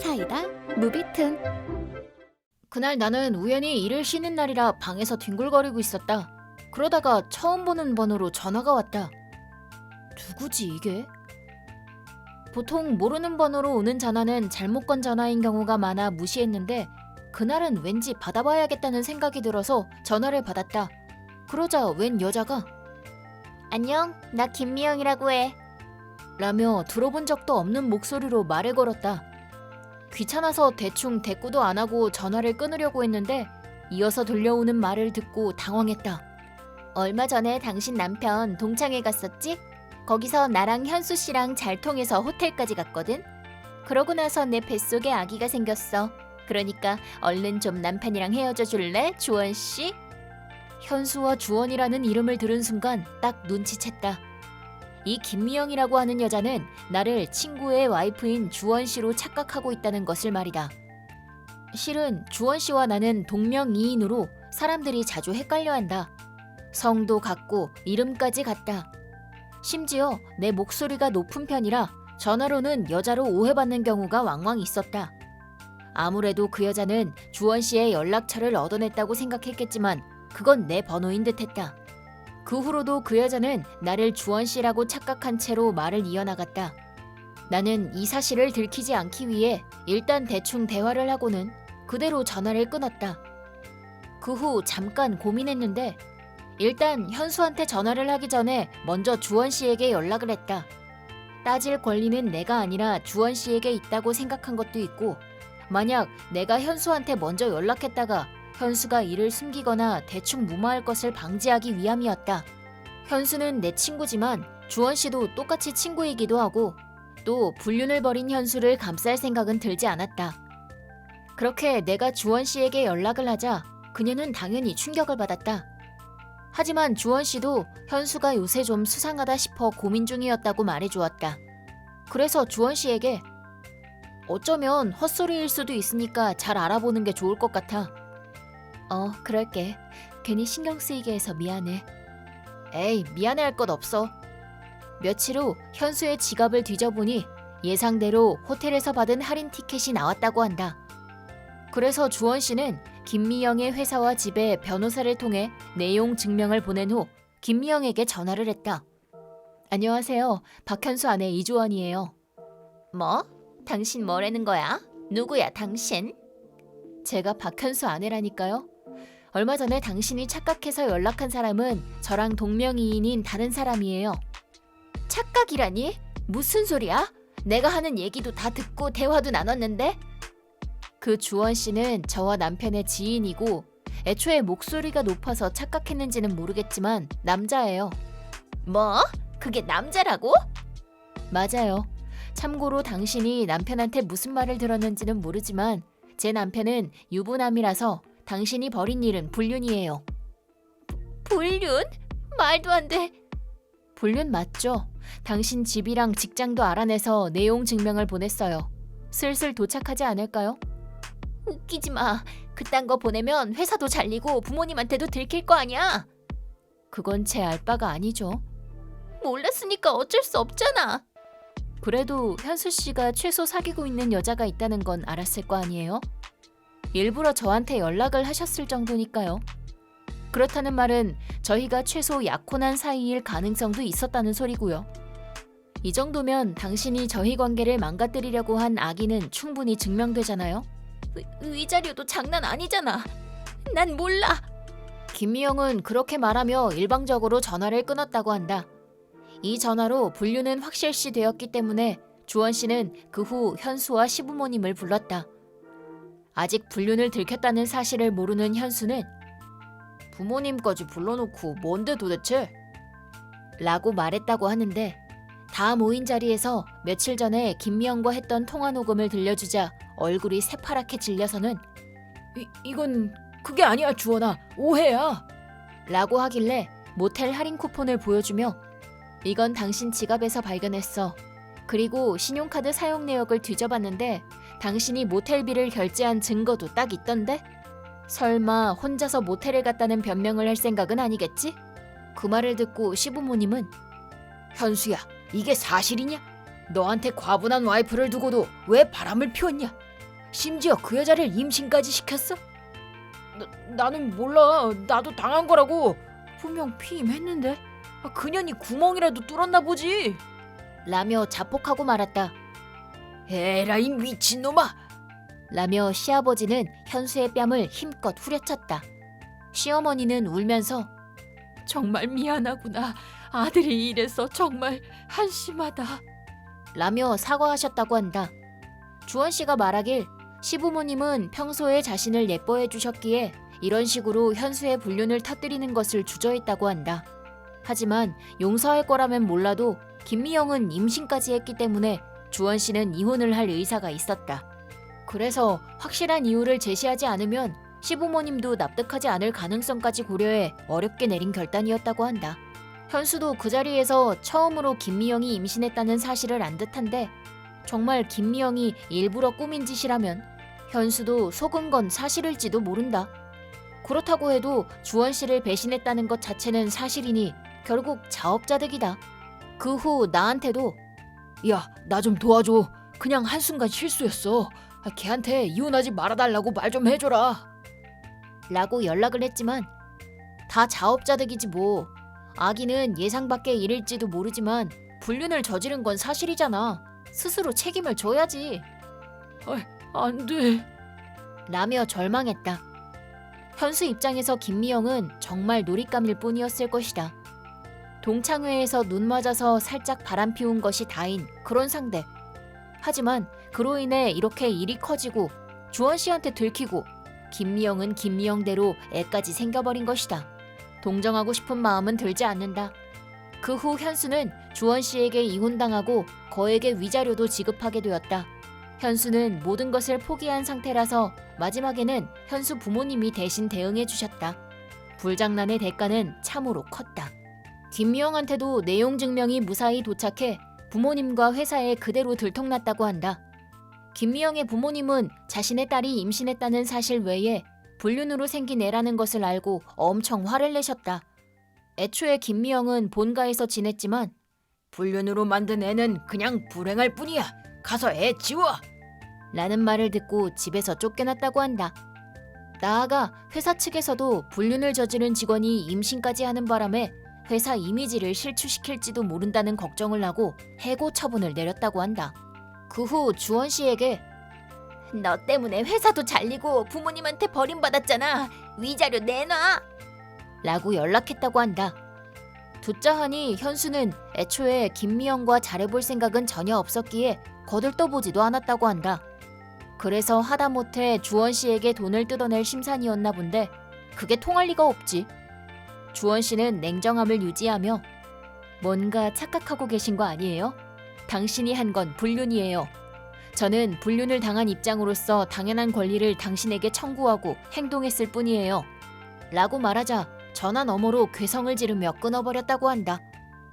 사이다 무비튼 그날 나는 우연히 일을 쉬는 날이라 방에서 뒹굴거리고 있었다. 그러다가 처음 보는 번호로 전화가 왔다. 누구지 이게? 보통 모르는 번호로 오는 전화는 잘못 건 전화인 경우가 많아 무시했는데 그날은 왠지 받아봐야겠다는 생각이 들어서 전화를 받았다. 그러자 웬 여자가 안녕, 나 김미영이라고 해. 라며 들어본 적도 없는 목소리로 말을 걸었다. 귀찮아서 대충 대꾸도 안 하고 전화를 끊으려고 했는데 이어서 들려오는 말을 듣고 당황했다. 얼마 전에 당신 남편 동창회 갔었지? 거기서 나랑 현수 씨랑 잘 통해서 호텔까지 갔거든. 그러고 나서 내 뱃속에 아기가 생겼어. 그러니까 얼른 좀 남편이랑 헤어져 줄래, 주원 씨? 현수와 주원이라는 이름을 들은 순간 딱 눈치챘다. 이 김미영이라고 하는 여자는 나를 친구의 와이프인 주원 씨로 착각하고 있다는 것을 말이다. 실은 주원 씨와 나는 동명이인으로 사람들이 자주 헷갈려 한다. 성도 같고 이름까지 같다. 심지어 내 목소리가 높은 편이라 전화로는 여자로 오해받는 경우가 왕왕 있었다. 아무래도 그 여자는 주원 씨의 연락처를 얻어냈다고 생각했겠지만 그건 내 번호인 듯했다. 그 후로도 그 여자는 나를 주원 씨라고 착각한 채로 말을 이어나갔다. 나는 이 사실을 들키지 않기 위해 일단 대충 대화를 하고는 그대로 전화를 끊었다. 그 후 잠깐 고민했는데 일단 현수한테 전화를 하기 전에 먼저 주원 씨에게 연락을 했다. 따질 권리는 내가 아니라 주원 씨에게 있다고 생각한 것도 있고 만약 내가 현수한테 먼저 연락했다가 현수가 이를 숨기거나 대충 무마할 것을 방지하기 위함이었다. 현수는 내 친구지만 주원 씨도 똑같이 친구이기도 하고 또 불륜을 벌인 현수를 감쌀 생각은 들지 않았다. 그렇게 내가 주원 씨에게 연락을 하자 그녀는 당연히 충격을 받았다. 하지만 주원 씨도 현수가 요새 좀 수상하다 싶어 고민 중이었다고 말해주었다. 그래서 주원 씨에게 어쩌면 헛소리일 수도 있으니까 잘 알아보는 게 좋을 것 같아. 어, 그럴게. 괜히 신경 쓰이게 해서 미안해. 에이, 미안해할 것 없어. 며칠 후 현수의 지갑을 뒤져보니 예상대로 호텔에서 받은 할인 티켓이 나왔다고 한다. 그래서 주원 씨는 김미영의 회사와 집에 변호사를 통해 내용 증명을 보낸 후 김미영에게 전화를 했다. 안녕하세요. 박현수 아내 이주원이에요. 뭐? 당신 뭐라는 거야? 누구야, 당신? 제가 박현수 아내라니까요. 얼마 전에 당신이 착각해서 연락한 사람은 저랑 동명이인인 다른 사람이에요. 착각이라니? 무슨 소리야? 내가 하는 얘기도 다 듣고 대화도 나눴는데? 그 주원 씨는 저와 남편의 지인이고 애초에 목소리가 높아서 착각했는지는 모르겠지만 남자예요. 뭐? 그게 남자라고? 맞아요. 참고로 당신이 남편한테 무슨 말을 들었는지는 모르지만 제 남편은 유부남이라서 당신이 벌인 일은 불륜이에요. 불륜? 말도 안 돼. 불륜 맞죠? 당신 집이랑 직장도 알아내서 내용 증명을 보냈어요. 슬슬 도착하지 않을까요? 웃기지 마. 그딴 거 보내면 회사도 잘리고 부모님한테도 들킬 거 아니야. 그건 제 알바가 아니죠. 몰랐으니까 어쩔 수 없잖아. 그래도 현수 씨가 최소 사귀고 있는 여자가 있다는 건 알았을 거 아니에요? 일부러 저한테 연락을 하셨을 정도니까요. 그렇다는 말은 저희가 최소 약혼한 사이일 가능성도 있었다는 소리고요. 이 정도면 당신이 저희 관계를 망가뜨리려고 한 악의는 충분히 증명되잖아요. 위, 위자료도 장난 아니잖아. 난 몰라. 김미영은 그렇게 말하며 일방적으로 전화를 끊었다고 한다. 이 전화로 분류는 확실시 되었기 때문에 주원 씨는 그 후 현수와 시부모님을 불렀다. 아직 불륜을 들켰다는 사실을 모르는 현수는 부모님까지 불러놓고 뭔데 도대체? 라고 말했다고 하는데 다 모인 자리에서 며칠 전에 김미영과 했던 통화 녹음을 들려주자 얼굴이 새파랗게 질려서는 이, 이건 그게 아니야 주원아 오해야 라고 하길래 모텔 할인 쿠폰을 보여주며 이건 당신 지갑에서 발견했어. 그리고 신용카드 사용 내역을 뒤져봤는데 당신이 모텔비를 결제한 증거도 딱 있던데? 설마 혼자서 모텔을 갔다는 변명을 할 생각은 아니겠지? 그 말을 듣고 시부모님은 현수야, 이게 사실이냐? 너한테 과분한 와이프를 두고도 왜 바람을 피웠냐? 심지어 그 여자를 임신까지 시켰어? 나, 나는 몰라. 나도 당한 거라고. 분명 피임했는데. 아, 그년이 구멍이라도 뚫었나 보지. 라며 자폭하고 말았다. 에라이 미친놈아! 라며 시아버지는 현수의 뺨을 힘껏 후려쳤다. 시어머니는 울면서 정말 미안하구나. 아들이 이래서 정말 한심하다. 라며 사과하셨다고 한다. 주원 씨가 말하길 시부모님은 평소에 자신을 예뻐해 주셨기에 이런 식으로 현수의 불륜을 터뜨리는 것을 주저했다고 한다. 하지만 용서할 거라면 몰라도 김미영은 임신까지 했기 때문에 주원 씨는 이혼을 할 의사가 있었다. 그래서 확실한 이유를 제시하지 않으면 시부모님도 납득하지 않을 가능성까지 고려해 어렵게 내린 결단이었다고 한다. 현수도 그 자리에서 처음으로 김미영이 임신했다는 사실을 안 듯한데 정말 김미영이 일부러 꾸민 짓이라면 현수도 속은 건 사실일지도 모른다. 그렇다고 해도 주원 씨를 배신했다는 것 자체는 사실이니 결국 자업자득이다. 그 후 나한테도 야, 나 좀 도와줘. 그냥 한순간 실수였어. 아, 걔한테 이혼하지 말아달라고 말 좀 해줘라. 라고 연락을 했지만 다 자업자득이지 뭐. 아기는 예상 밖의 일일지도 모르지만 불륜을 저지른 건 사실이잖아. 스스로 책임을 져야지. 아, 안 돼. 라며 절망했다. 현수 입장에서 김미영은 정말 놀잇감일 뿐이었을 것이다. 동창회에서 눈 맞아서 살짝 바람 피운 것이 다인 그런 상대. 하지만 그로 인해 이렇게 일이 커지고 주원 씨한테 들키고 김미영은 김미영대로 애까지 생겨버린 것이다. 동정하고 싶은 마음은 들지 않는다. 그 후 현수는 주원 씨에게 이혼당하고 거액의 위자료도 지급하게 되었다. 현수는 모든 것을 포기한 상태라서 마지막에는 현수 부모님이 대신 대응해 주셨다. 불장난의 대가는 참으로 컸다. 김미영한테도 내용 증명이 무사히 도착해 부모님과 회사에 그대로 들통났다고 한다. 김미영의 부모님은 자신의 딸이 임신했다는 사실 외에 불륜으로 생긴 애라는 것을 알고 엄청 화를 내셨다. 애초에 김미영은 본가에서 지냈지만 불륜으로 만든 애는 그냥 불행할 뿐이야. 가서 애 지워. 라는 말을 듣고 집에서 쫓겨났다고 한다. 나아가 회사 측에서도 불륜을 저지른 직원이 임신까지 하는 바람에 회사 이미지를 실추시킬지도 모른다는 걱정을 하고 해고 처분을 내렸다고 한다. 그 후 주원 씨에게 너 때문에 회사도 잘리고 부모님한테 버림받았잖아. 위자료 내놔. 라고 연락했다고 한다. 듣자 하니 현수는 애초에 김미영과 잘해볼 생각은 전혀 없었기에 거들떠보지도 않았다고 한다. 그래서 하다못해 주원 씨에게 돈을 뜯어낼 심산이었나 본데 그게 통할 리가 없지. 주원 씨는 냉정함을 유지하며 뭔가 착각하고 계신 거 아니에요? 당신이 한 건 불륜이에요. 저는 불륜을 당한 입장으로서 당연한 권리를 당신에게 청구하고 행동했을 뿐이에요. 라고 말하자 전화 너머로 괴성을 지르며 끊어버렸다고 한다.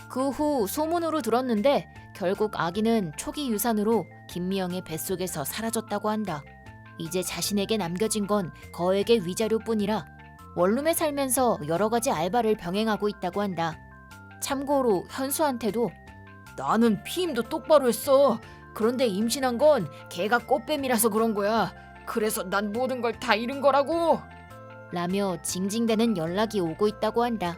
그 후 소문으로 들었는데 결국 아기는 초기 유산으로 김미영의 뱃속에서 사라졌다고 한다. 이제 자신에게 남겨진 건 거액의 위자료뿐이라 원룸에 살면서 여러 가지 알바를 병행하고 있다고 한다. 참고로 현수한테도 나는 피임도 똑바로 했어. 그런데 임신한 건 걔가 꽃뱀이라서 그런 거야. 그래서 난 모든 걸 다 잃은 거라고. 라며 징징대는 연락이 오고 있다고 한다.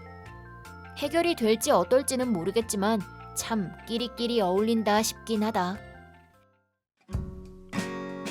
해결이 될지 어떨지는 모르겠지만 참 끼리끼리 어울린다 싶긴 하다.